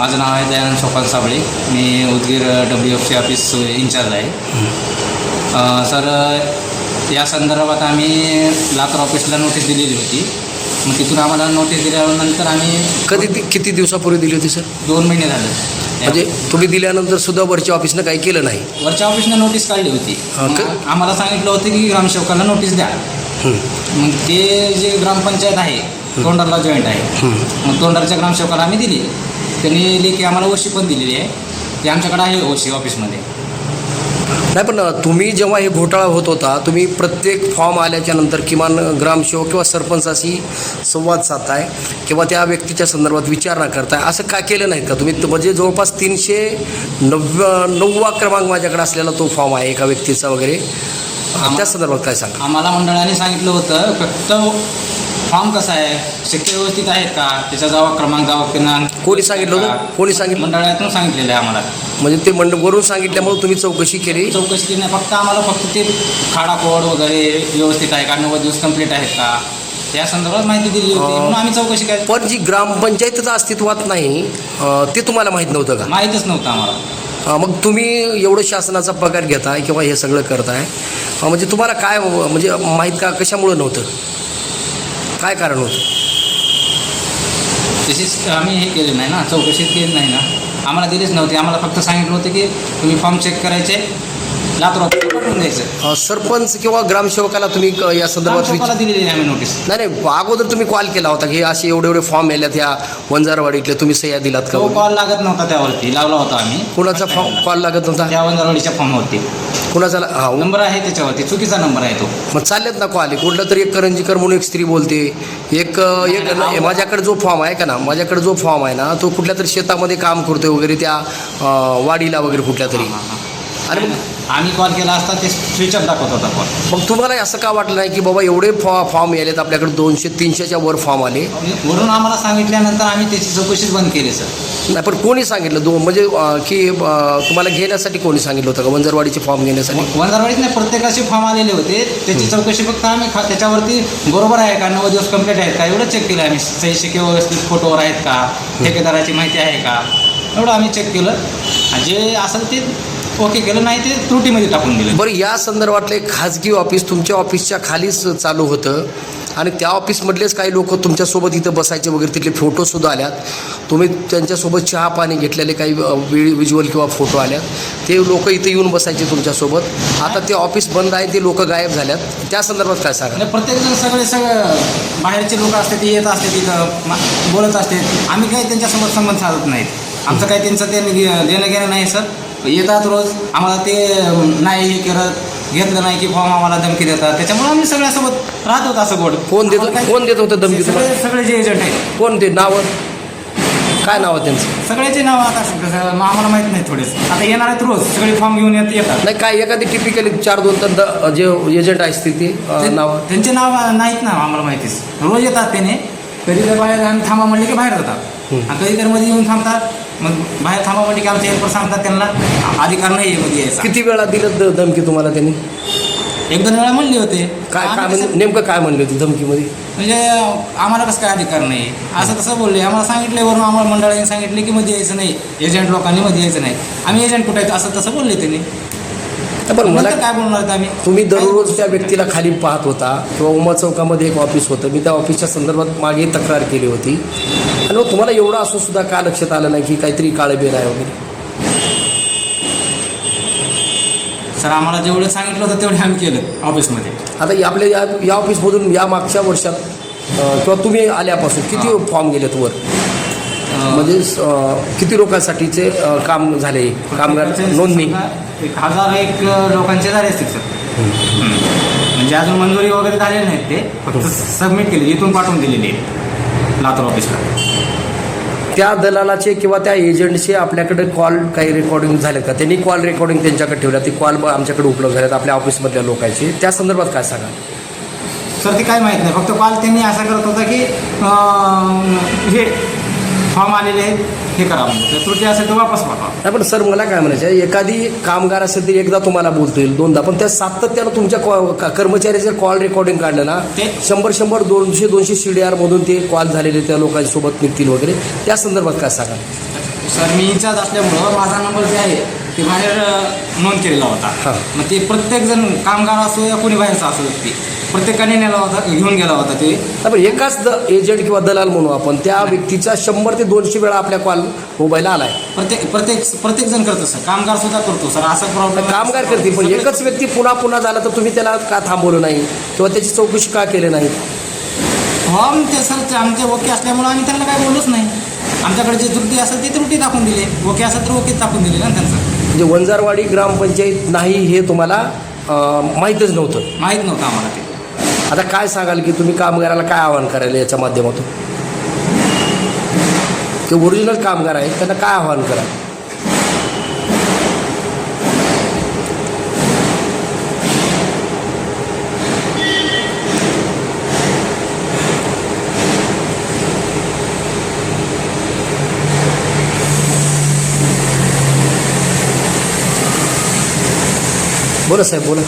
माझं नाव आहे दयानंद सोपान साबळे. मी Udgir W F C office incharge आहे. सर या संदर्भात आम्ही लातूर ऑफिसला नोटीस दिलेली होती. मग तिथून आम्हाला नोटीस दिल्यानंतर आम्ही कधी ती- किती दिवसापूर्वी दिली होती सर? दोन महिने झाले. म्हणजे तुम्ही दिल्यानंतर सुद्धा वरच्या ऑफिसनं काही केलं नाही? वरच्या ऑफिसनं नोटीस काढली होती. हा, क- मग आम्हाला सांगितलं होतं की ग्रामसेवकाला नोटीस द्या. हं, मग ते जे ग्रामपंचायत आहे तोंडारला जॉईंट आहे. हं. मग तोंडारच्या ग्रामसेवकाला आम्ही दिली. त्यांनी लेखी आम्हाला ओशी पण दिलेली आहे. ती आमच्याकडे आहे ओशी ऑफिसमध्ये. नाही पण तुम्ही जेव्हा हे घोटाळा होत होता तुम्ही प्रत्येक फॉर्म आल्याच्यानंतर किमान ग्रामसेवक किंवा सरपंचाशी संवाद साधताय किंवा त्या व्यक्तीच्या संदर्भात विचारणा करताय असं का केलं नाहीत का तुम्ही? म्हणजे जवळपास तीनशे नव्व नव्वा क्रमांक माझ्याकडे असलेला तो फॉर्म आहे एका व्यक्तीचा वगैरे. त्या संदर्भात काय सांगा? आम्हाला मंडळाने सांगितलं होतं फक्त फॉर्म कसा आहे? शक्य व्यवस्थित आहेत का? त्याचा जावा क्रमांक जावा दिनांक कोणी सांगितलं होतं? कोणी सांगितलं? मंडळातून सांगितलेलं आहे आम्हाला. म्हणजे ते मंड वरून सांगितल्यामुळे तुम्ही चौकशी केली? चौकशी केली नाही फक्त आम्हाला फक्त ते खाडा कोड वगैरे व्यवस्थित आहे का? नव्वद दिवस कंप्लीट आहेत का? या संदर्भात माहिती दिली होती म्हणून आम्ही चौकशी केली. पण जी ग्रामपंचायतच अस्तित्वात नाही अं, ते तुम्हाला माहीत नव्हतं का? माहीतच नव्हतं आम्हाला. अं, मग तुम्ही एवढं शासनाचा पगार घेताय किंवा हे सगळं करताय अं, म्हणजे तुम्हाला काय म्हणजे माहीत का कशामुळं नव्हतं? काय कारण होतं? तशीच आम्ही हे केलं नाही ना चौकशी केली नाही ना. आम्हाला दिलीच नव्हती. आम्हाला फक्त सांगितलं होतं की तुम्ही फॉर्म चेक करायचे. लातूर द्यायचं अं, सरपंच किंवा ग्रामसेवकाला तुम्ही क- या संदर्भात ग्रामसेवकाला दिलेली आहे आम्ही नोटीस नाही नाही अगोदर तुम्ही कॉल केला होता की असे एवढे एवढे फॉर्म येल्यात या वंजारवाडीतले तुम्ही सह्या दिलात का? तो कॉल लागत नव्हता त्यावरती लावला होता आम्ही. कुणाचा फॉर्म कॉल लागत नव्हता? त्या वंजारवाडीच्या फॉर्मवरती कुणाचा ला- हा नंबर आहे त्याच्यावरती चुकीचा नंबर आहे तो. मग चाललेत ना कॉल कुठलं तरी एक करंजीकर म्हणून एक स्त्री बोलते. एक एक नाही, माझ्याकडे जो फॉर्म आहे का ना माझ्याकडे जो फॉर्म आहे ना तो कुठल्या तरी शेतामध्ये काम करतोय वगैरे त्या अं, वाडीला वगैरे कुठल्या तरी. हा, हा. आणि मग आम्ही कॉल केला असता ते स्विच ऑफ दाखवत होता कॉल मग तुम्हाला असं का वाटलं नाही की बाबा एवढे फॉ फॉर्म यायलेत आपल्याकडे दोनशे तीनशेच्या वर फॉर्म आले? वरून आम्हाला सांगितल्यानंतर आम्ही त्याची चौकशीच बंद केली सर नाही पण कोणी सांगितलं? दो म्हणजे अं, की अं, तुम्हाला घेण्यासाठी कोणी सांगितलं होतं का? वंजरवाडीचे फॉर्म घेण्यासाठी? वंजारवाडीत नाही प्रत्येकाचे फॉर्म आलेले होते. त्याची चौकशी फक्त आम्ही खा त्याच्यावरती बरोबर आहे का? नऊ दिवस कंप्लीट आहेत का? एवढं चेक केलं आम्ही. सही शिके व्यवस्थित फोटोवर आहेत का? ठेकेदाराची माहिती आहे का? एवढं आम्ही चेक केलं. आणि जे असेल ते ओके केलं नाही ते त्रुटीमध्ये टाकून दिलं. बरं या संदर्भातलं एक खाजगी ऑफिस तुमच्या ऑफिसच्या खालीच चालू होतं आणि त्या ऑफिसमधलेच काही लोक तुमच्यासोबत इथं बसायचे वगैरे तिथले फोटोसुद्धा आल्यात. तुम्ही त्यांच्यासोबत चहा पाणी घेतलेले काही विज्युअल किंवा फोटो आल्यात. ते लोक इथं येऊन बसायचे तुमच्यासोबत. आता ते ऑफिस बंद आहे ते लोक गायब झाल्यात. त्या संदर्भात काय सांगा आणि प्रत्येकजण सगळे सगळं बाहेरचे लोक असते ते येत असते तिथं मा- बोलत असते. आम्ही काही त्यांच्यासोबत संबंध साधत नाहीत. आमचं काही त्यांचं ते देणं घेणं नाही सर. येतात रोज. आम्हाला ते नाही हे करत घेतलं नाही की फॉर्म आम्हाला धमकी देतात. त्याच्यामुळे आम्ही सगळ्यासोबत राहत होतो असं गोड? कोण देत कोण देत होतं धमकी सगळे सगळे जे एजंट आहेत. कोण ते नावं? काय नाव आहे त्यांचं? सगळ्याचे नाव आता मग आम्हाला माहीत नाही थोडेच आता येणार आहेत रोज. सगळे फॉर्म घेऊन येत येतात. नाही काय एखादी टिपिकली चार दोन तर द- जे एजंट असतील ते अं, नावं त्यांचे नाव नाहीत ना आम्हाला माहितीच रोज येतात त्याने. कधी तर बाहेर आम्ही थांबा म्हणले की बाहेर जातात. आणि कधी तर मध्ये येऊन थांबतात. मग बाहेर थांबा म्हणले की आमचे हेल्पर सांगतात त्यांना अधिकार नाही आहे मध्ये यायचा. किती वेळा दिलं द- धमकी तुम्हाला त्यांनी? एक दोन वेळा म्हणले होते. काय काय आम्ही म्हणजे कसं- नेमकं काय म्हणले होते धमकीमध्ये? म्हणजे आम्हाला कसं काय अधिकार नाही असं तसं बोलले. आम्हाला सांगितले वरून आम्हाला मंडळाने सांगितले की मध्ये यायचं नाही. एजंट लोकांनी मध्ये यायचं नाही. आम्ही एजंट कुठे आहेत? असं तसं बोलले त्यांनी. पण मला काय बोलणार आम्ही? तुम्ही दररोज त्या व्यक्तीला खाली पाहत होता किंवा उमा चौकामध्ये एक ऑफिस होतं. मी त्या ऑफिसच्या संदर्भात मागे तक्रार केली होती. आणि मग तुम्हाला एवढं असून सुद्धा का लक्षात आलं नाही की काहीतरी काळबेर आहे वगैरे? सर आम्हाला जेवढं सांगितलं होतं तेवढे आम्ही केलं ऑफिसमध्ये आता या- आपल्या या या ऑफिसमधून या मागच्या वर्षात अं, किंवा तुम्ही आल्यापासून किती फॉर्म गेलेत वर? म्हणजे किती लोकांसाठीचे काम झाले? कामगार नोंदणी. एक हजार एक लोकांचे झाले असतील सर. म्हणजे अजून मंजुरी वगैरे झालेले नाहीत ते फक्त सबमिट केले इथून पाठवून दिलेली आहे लातूर ऑफिसला त्या दलालाचे किंवा त्या एजंटचे आपल्याकडे कॉल काही रेकॉर्डिंग झालेत का? त्यांनी कॉल रेकॉर्डिंग त्यांच्याकडे ठेवल्या ती कॉल आमच्याकडे उपलब्ध झाल्यात आपल्या ऑफिसमधल्या लोकांचे. त्या संदर्भात काय सांगा सर ते काय माहीत नाही फक्त कॉल त्यांनी असा करत होता की हे फॉर्म आलेले आहेत हे करा म्हणजे तर त्रुटी असेल तर वापस पाठवा. नाही पण सर मला काय म्हणायचं आहे, एखादी कामगार असेल तरी एकदा तुम्हाला बोलतो येईल दोनदा पण त्या सातत्यानं तुमच्या कॉ- का- कर्मचाऱ्याचे कॉल रेकॉर्डिंग काढलं ना ते- शंभर शंभर दोनशे दोनशे सी डी आरमधून ते कॉल झालेले त्या लोकांसोबत निघतील वगैरे त्या संदर्भात काय सांगा सर मी इंचार्ज असल्यामुळं माझा नंबर जे आहे ते बाहेर अ, नोंद केलेला हां. होता मग ते प्रत्येक जण कामगार असो या कोणी बाहेरचा असो व्यक्ती प्रत्येकाने नेला होता घेऊन गेला होता ते. नाही, पण एकाच द एजंट किंवा दलाल म्हणू आपण त्या व्यक्तीचा शंभर ते दोनशे वेळा आपल्या कॉल मोबाईलला आलाय. प्रत्येक प्रत्येक प्रत्येक जण करतो सर. कामगार सुद्धा करतो सर. असा प्रॉब्लेम कामगार करते पण एकच व्यक्ती पुन्हा पुन्हा झाला तर तुम्ही त्याला का थांबवलं नाही? किंवा त्याची चौकशी का केली नाही? फॉर्म ते सर ते आमचे ओके असल्यामुळं आम्ही त्यांना काय बोललोच नाही. आमच्याकडे जे त्रुटी असेल ती त्रुटी दाखवून दिली. ओके असेल तर ओके दाखवून दिले ना त्यांचं. म्हणजे वंजारवाडी ग्रामपंचायत नाही हे तुम्हाला अं, माहीतच नव्हतं. माहीत नव्हतं आम्हाला ते. आता काय सांगाल की तुम्ही कामगाराला काय आवाहन करायला याच्या माध्यमातून? ते ओरिजिनल कामगार आहेत त्यांना काय आवाहन करा? बोला साहेब बोला.